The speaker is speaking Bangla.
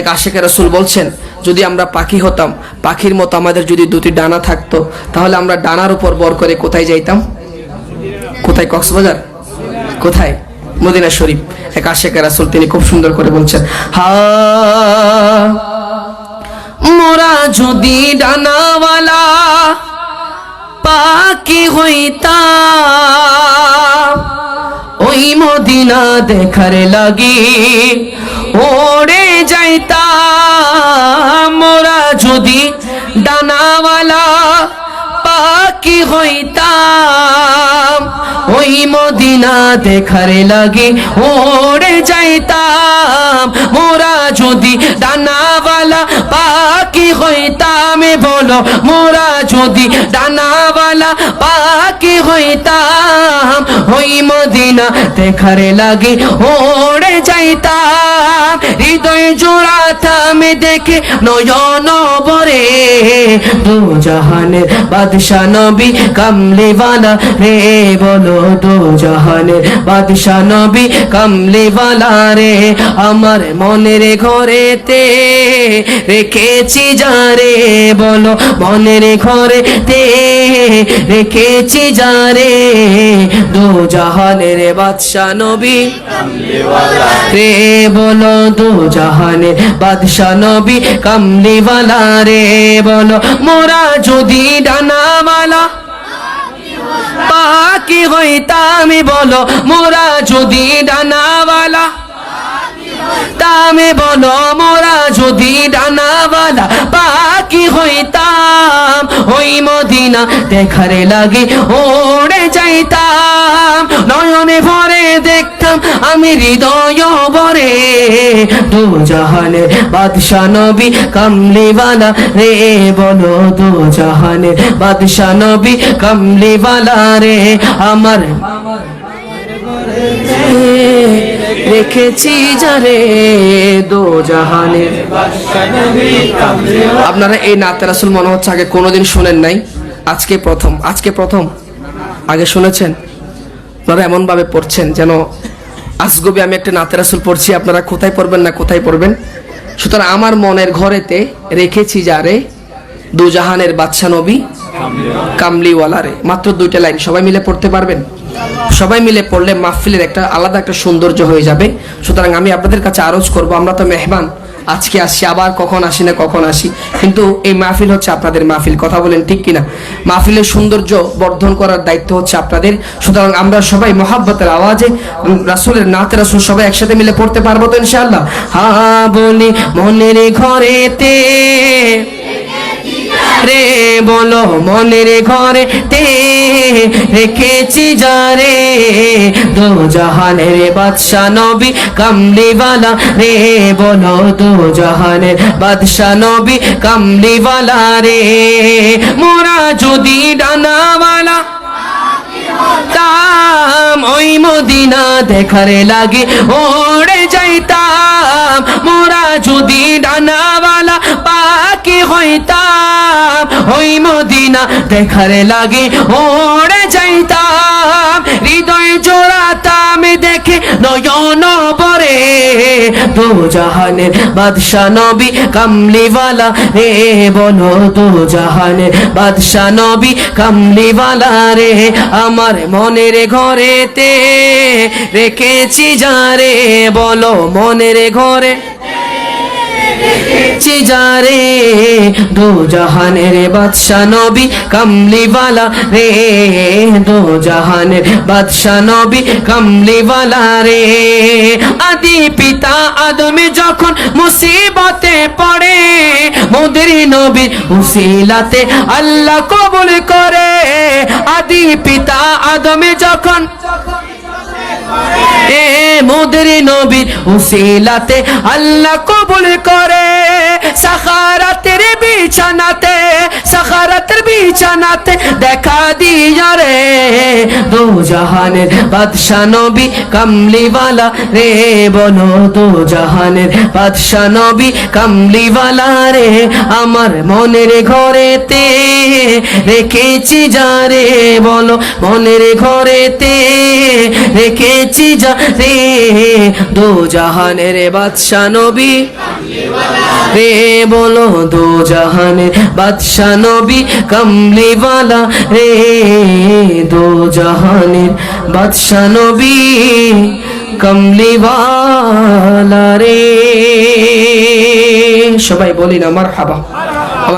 এক আশেখ রাসুল বলছেন, যদি আমরা পাখি হতাম, পাখির মতো আমাদের যদি দুটি ডানা থাকতো, তাহলে আমরা ডানার উপর বর করে কোথায় যাইতাম? কোথায়, কক্সবাজার? কোথায়? মদিনা শরীফ। এক আশেখ রাসুল তিনি খুব সুন্দর করে বলছেন, হা, মোরা যদি ডানাওয়ালা পাখি হইতাম, ওই মদিনা দেখার লাগে ওড়ে পাখি হইতাম ওই মদিনা দেখার লাগি। ওড়ে যাইতাম, মোরা যদি ডানাওয়ালা পাখি হইতাম বলো, মোরা যদি ডানাওয়ালা পাখি হইতাম, ওই মদিনা দেখার লাগি। ওড়ে যাইতাম, হৃদয় জোড়াতাম দেখে নয়ন বরে দু জাহানের বাদশা নবী কামলিওয়ালা রে, বলো দু জাহানের বাদশা নবী কামলিওয়ালা রে আমার মনের ঘরেতে রেখেছি যারে বলো মনের ঘরেতে রেখেছি যারে দু জাহানের বাদশা নবী রে বলো দু জাহানের বাদশা নবী কামলিওয়ালা রে বলো মোরা যদি ডানাওয়ালা পাকি হইতামি বলো, মোরা যদি ডানাওয়ালা। তামে বলো, মোরা যদি ডানাওয়ালা। পাকি হইতাম ওই মদিনা, দেখারে লাগে, ওড়ে যাইতাম। নয়নে ভরে আমি হৃদয় ভরে দু জাহানের বাদশা নবী কামলিওয়ালা রে, বলো দু জাহানের বাদশা নবী কামলিওয়ালা রে, আমার রেখেছি যারে দো জাহানের আপনারা এই নাতে রাসুল মনে হচ্ছে আগে কোনোদিন শুনেন নাই। আজকে প্রথম আজকে প্রথম। আগে শুনেছেন? আপনারা এমন ভাবে পড়ছেন যেন আসগবি আমি একটা নাতে রাসুল পড়ছি, আপনারা কোথায় পড়বেন না কোথায় পড়বেন? সুতরাং আমার মনের ঘরেতে রেখেছি যারে দু জাহানের বাদশা নবী কামলিওয়ালারে মাত্র দুইটা লাইন, সবাই মিলে পড়তে পারবেন? সবাই মিলে পড়লে মাহফিলের একটা আলাদা একটা সৌন্দর্য হয়ে যাবে। সুতরাং আমি আপনাদের কাছে আরজ করব, আমরা তো মেহমান আজকে আসি আবার কখন আসি না, কখন আসি? কিন্তু এই মাহফিল হচ্ছে আপনাদের মাহফিল, কথা বলেন ঠিক কিনা? মাহফিলের সৌন্দর্য বর্ধন করার দায়িত্ব হচ্ছে আপনাদের। সুতরাং আমরা সবাই মহাব্বতের আওয়াজে রাসুলের নাতে রাসুল সবাই একসাথে মিলে পড়তে পারব তো ইনশাআল্লাহ। হা বলি মনের ঘরেতে রে বলো মনের ঘরে তে রেখেছি যারে দো জাহানের বাদশা নবী কামলিওয়ালা রে বলো দো জাহানের বাদশা নবী কামলিওয়ালা রে। মোরা যদি ডানাওয়ালা, তাম ওই মদিনা দেখারে লাগে, ওড়ে যাইতাম। মোরা যদি ডানাওয়ালা ওই মদিনা দেখারে লাগে ওড়ে যাইতাম, হৃদয় জোড়াতাম দেখে নয়ন পরে দু জাহানের বাদশা নবী কামলিওয়ালা রে বলো দু জাহানের বাদশা নবী কামলিওয়ালা রে, আমার মনের ঘরেতে রেখেছি যারে বলো মনের ঘরে। যারে দো জাহানের বাদশা নবী, কামলিওয়ালা রে। দো জাহানের বাদশা নবী, কামলিওয়ালা রে। আদি পিতা আদমে যখন মুসিবতে পড়ে, মোদের নবীর উসিলাতে আল্লাহ কবুল করে। আদি পিতা আদমে যখন এ মোদের নবীর উসিলাতে আল্লাহ কবুল করে। বিছানাতে বিছানাতে দেখা দিয়া রে। দু জাহানের নবী কামলিওয়ালা রে বলো দু জাহানের নবী কামলিওয়ালা রে, আমার মনের ঘরেতে রেখেছি যারে বলো, মনের ঘরেতে রেখে রে? দো জাহানের নবী। রে বলো জাহানের নবী রে। জাহানের নবী রে। সবাই বলি না মার